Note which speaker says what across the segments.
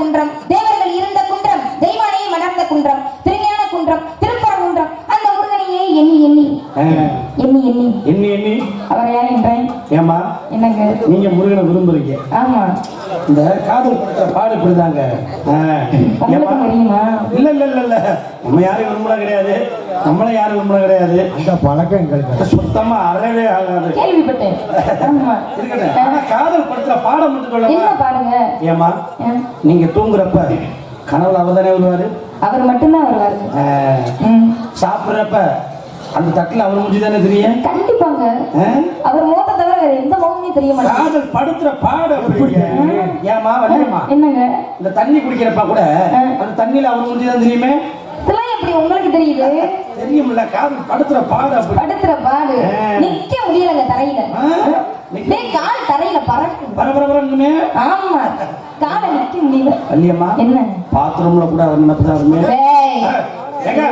Speaker 1: குன்றம். தேவர்கள் இருந்த குன்றம். தெய்வானையை மணர்ந்த குன்றம். எண்ணி எண்ணி. எண்ணி எண்ணி. அவரை என்றேன்
Speaker 2: ஏமா
Speaker 1: என்னங்க?
Speaker 2: நீங்க முருகனை விரும்புறீங்க.
Speaker 1: ஆமா.
Speaker 2: இந்த காதல் படுத்துற பாடு இப்படிதாங்க. இல்ல இல்ல இல்ல இல்ல. நம்ம யாரும் விரும்பல கிடையாது. நம்மள யாரும் விரும்பல கிடையாது.
Speaker 3: அந்த பழக்கம் எங்களுக்கு
Speaker 2: சுத்தமா அறவே ஆகாது.
Speaker 1: கேள்விப்பட்டேன்.
Speaker 2: ஆனா காதல் படுத்துற பாடம் மட்டும்
Speaker 1: என்ன
Speaker 2: சொல்லமா
Speaker 1: பாருங்க
Speaker 2: ஏமா நீங்க தூங்குறப்ப கனவுல அவர் தானே வருவாரு?
Speaker 1: அவர் மட்டும்தான் வருவாரு.
Speaker 2: சாப்பிடுறப்ப அந்த தட்டுல அவர் முடிஞ்சு தானே தெரியும்?
Speaker 1: கண்டிப்பாங்க? அவர் முகத்தை தவிர வேற எந்த முகமே தெரிய மாட்டேங்குது.
Speaker 2: காதல் படுத்துற பாடம் அப்படிங்க. ஏமா வண்டியம்மா
Speaker 1: என்னங்க?
Speaker 2: இந்த தண்ணி குடிக்கிறப்ப கூட அந்த தண்ணியில அவர் முடிஞ்சு தான் தெரியுமே?
Speaker 1: இதெல்லாம் எப்படி உங்களுக்கு தெரியுது?
Speaker 2: தெரியும்ல காதல் படுத்துற அப்படி
Speaker 1: படுத்துற பாடு. நிக்க முடியலங்க தரையில. டேய், கால் தரையில பறக்குது
Speaker 2: பரபரபரங்குமே
Speaker 1: ஆமா. காலை நிக்க முடியல.
Speaker 2: வள்ளியம்மா
Speaker 1: என்ன
Speaker 2: பாத்ரூம்ல கூட அவர் நினைப்புதான் வருமே.
Speaker 1: டேய்,
Speaker 2: ஆ, ஏங்க?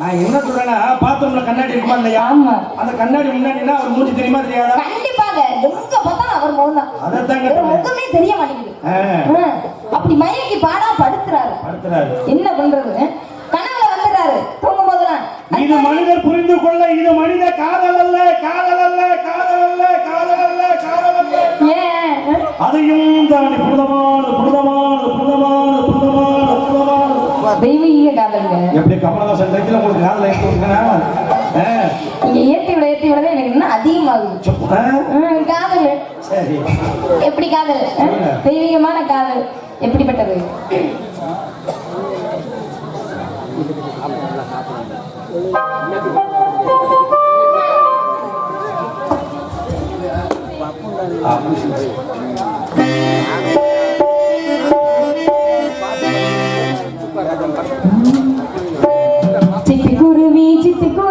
Speaker 2: நான் என்ன சொல்றேன்னா பாத்ரூம்ல கண்ணாடி இருக்குமா இல்லையா?
Speaker 1: ஆமா.
Speaker 2: அந்த கண்ணாடி முன்னாடினா அவர் மூஞ்சி தெரியுமா தெரியாதா?
Speaker 1: கண்டிப்பாக. எங்க பார்த்தாலும் அவர் முகம் தான்.
Speaker 2: அதைத்தாங்க.
Speaker 1: முகமே தெரிய மாட்டேங்குது. அப்படி மயக்கி பாடா படுத்துறாரு.
Speaker 2: படுத்துறாரு.
Speaker 1: என்ன பண்றது? கனவுல வந்துடுறாரு. தூங்கும் போதெல்லாம்
Speaker 2: இது மனிதர் புரிந்து கொள்ள இது மனித காதல் அல்ல காதல் அல்ல காதல் அல்ல காதல் அல்ல காதல் அல்ல. அதையும் தாண்டி புனிதமானது எப்படி கமலதாசன் டைத்துல உங்களுக்கு காலில் ஏற்றி
Speaker 1: விட்டுனா காதல். எப்படி காதல்? தெய்வீகமான காதல். எப்படிப்பட்டது?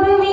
Speaker 2: るみ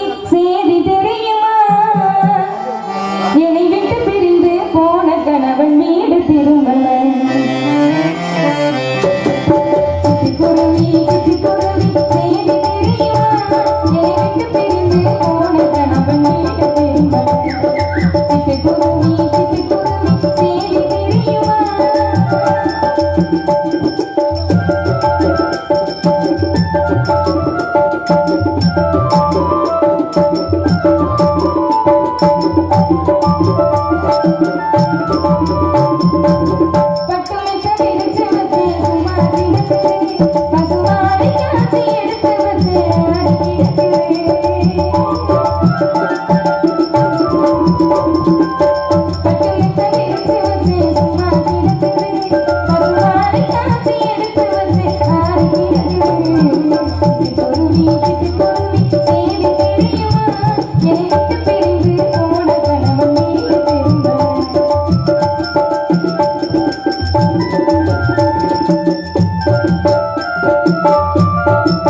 Speaker 2: Thank you.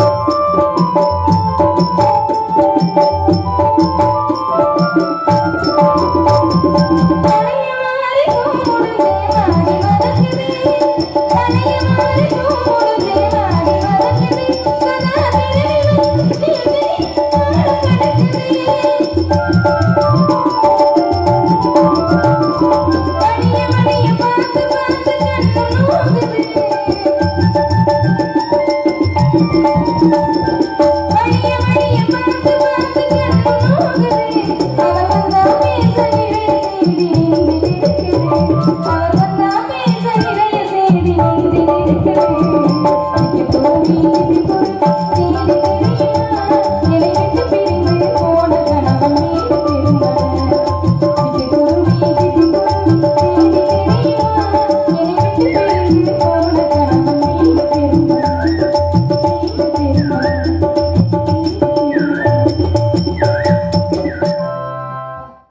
Speaker 2: Thank you.